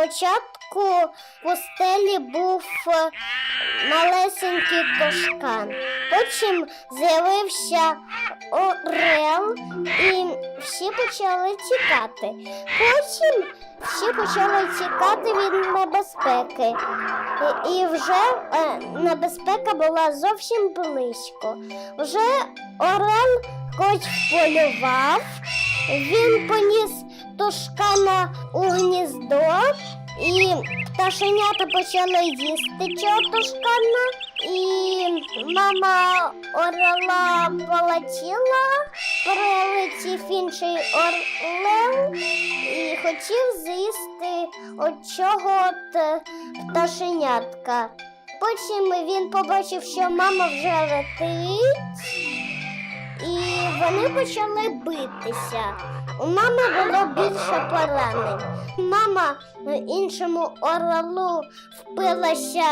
Спочатку в пустелі був е, малесенький тушкан, потім з'явився орел, і всі почали тікати. Потім всі почали тікати від небезпеки. І, і вже е, небезпека була зовсім близько. Вже орел хоч полював, він поніс тушкана у гніздо, і пташенята почали їсти цього тушкана, і мама орела полетіла, прилетів інший орлел і хотів з'їсти от е, пташенятка. Потім він побачив, що мама вже летить, вони почали битися. У мами було більше поранень. Мама іншому орлу впилася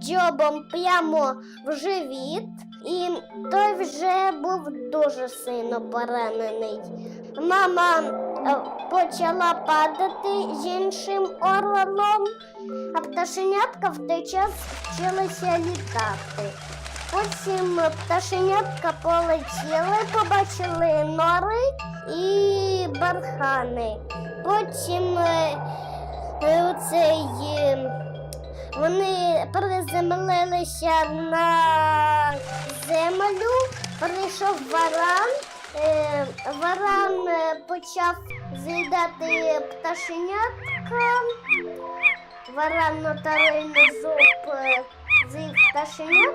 дзьобом прямо в живіт, і той вже був дуже сильно поранений. Мама е, почала падати з іншим орлом, а пташенятка в той час вчилася літати. Потім пташенятка полетіли, побачили нори і бархани. Потім е, е, цей, е, вони приземлилися на землю, прийшов варан. Варан почав з'їдати пташенятка. Варан нотарийний зуб з'їв пташенятка, а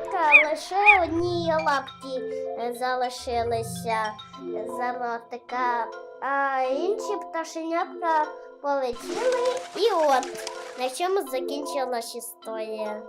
лише одні лапки е, залишилися за ротика, а інші пташенятка полетіли. І от на чому закінчилась історія.